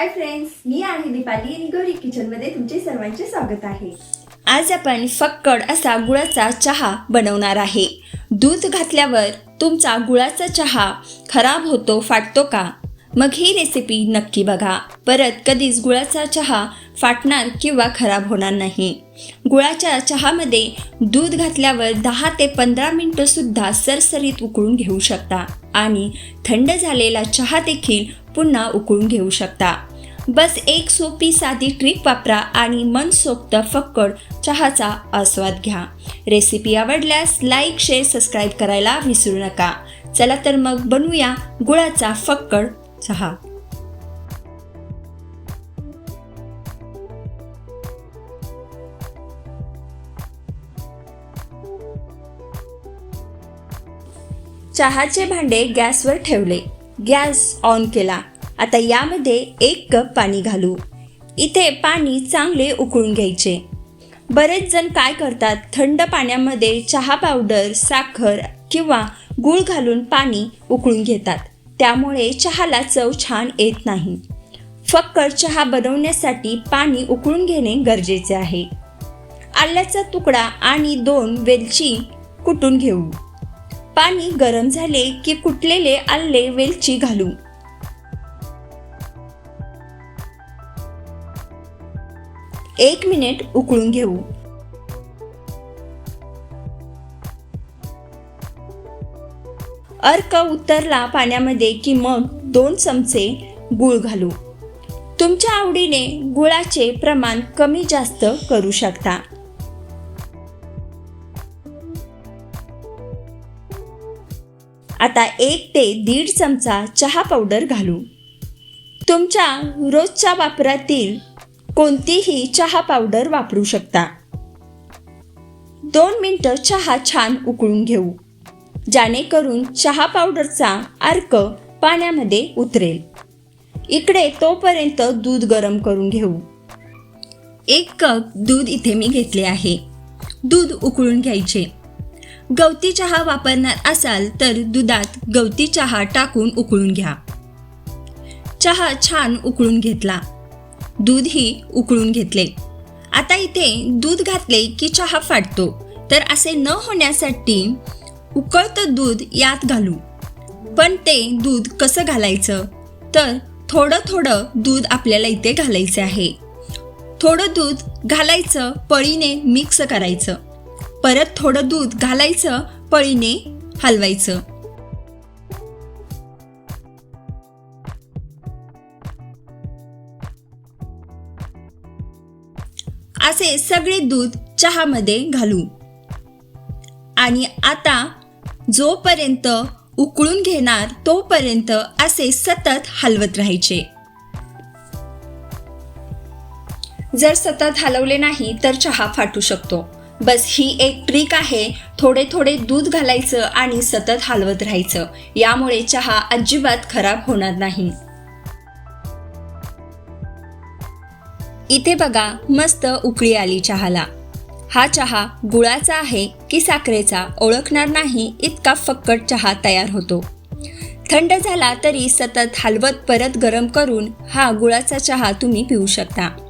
Hi friends मी आहे दीपाली आणि गौरी किचनमध्ये तुमचे सर्वांचे स्वागत आहे. आज आपण फक्कड असा गुळाचा चहा बनवणार आहे. दूध घातल्यावर तुमचा गुळाचा चहा खराब होतो फाटतो का? मग ही रेसिपी नक्की बघा. परत कधीच गुळाचा चहा फाटणार किंवा खराब होणार नाही. गुळाच्या चहामध्ये दूध घातल्यावर दहा ते पंधरा मिनटं सुद्धा सरसरीत उकळून घेऊ शकता आणि थंड झालेला चहा देखील पुन्हा उकळून घेऊ शकता. बस एक सोपी साधी ट्रिक वापरा आणि मनसोक्त फक्कड चहाचा आस्वाद घ्या. रेसिपी आवडल्यास लाईक शेअर सबस्क्राईब करायला विसरू नका. चला तर मग बनवूया गुळाचा फक्कड चहा. चहाचे भांडे गॅसवर ठेवले. गॅस ऑन केला. आता यामध्ये एक कप पाणी घालू. इथे पाणी चांगले उकळून घ्यायचे. बरेच जण काय करतात? थंड पाण्यामध्ये चहा पावडर साखर किंवा गूळ घालून पाणी उकळून घेतात. त्यामुळे चहाला चव छान येत नाही. फक्कड चहा बनवण्यासाठी पाणी उकळून घेणे गरजेचे आहे. आल्याचा तुकडा आणि दोन वेलची कुटून घेऊ. पाणी गरम झाले की कुटलेले आल्ले वेलची घालू. एक मिनिट उकळून घेऊ. अर्क उतरला पाण्यामध्ये की मग दोन चमचे गूळ घालू. तुमच्या आवडीने गुळाचे प्रमाण कमी जास्त करू शकता. आता एक ते दीड चमचा चहा पावडर घालू. तुमच्या रोजच्या वापरातील कोणतीही चहा पावडर वापरू शकता. दोन मिनटं चहा छान उकळून घेऊ. जेणेकरून चहा पावडरचा अर्क पाण्यामध्ये उतरेल. इकडे तोपर्यंत दूध गरम करून घेऊ. एक कप दूध इथे मी घेतले आहे. दूध उकळून घ्यायचे. गवती चहा वापरणार असाल तर दुधात गवती चहा टाकून उकळून घ्या. चहा छान उकळून घेतला. दूधही उकळून घेतले. आता इथे दूध घातले की चहा फाटतो. तर असे न होण्यासाठी उकळतं दूध यात घालू. पण ते दूध कसं घालायचं? तर थोडं थोडं दूध आपल्याला इथे घालायचं आहे. थोडं दूध घालायचं पळीने मिक्स करायचं. परत थोडं दूध घालायचं पळीने हलवायचं. असे सगळे दूध चहामध्ये घालू. आणि आता जोपर्यंत उकळून घेणार तोपर्यंत असे सतत हलवत राहायचे. जर सतत हलवले नाही तर चहा फाटू शकतो. बस ही एक ट्रिक आहे थोडे थोडे दूध घालायचं आणि सतत हलवत राहायचं. यामुळे चहा अजिबात खराब होणार नाही. इथे बघा मस्त उकळी आली चहाला. हा चहा गुळाचा आहे की साखरेचा ओळखणार नाही इतका फक्कट चहा तयार होतो. थंड झाला तरी सतत हलवत परत गरम करून हा गुळाचा चहा तुम्ही पिऊ शकता.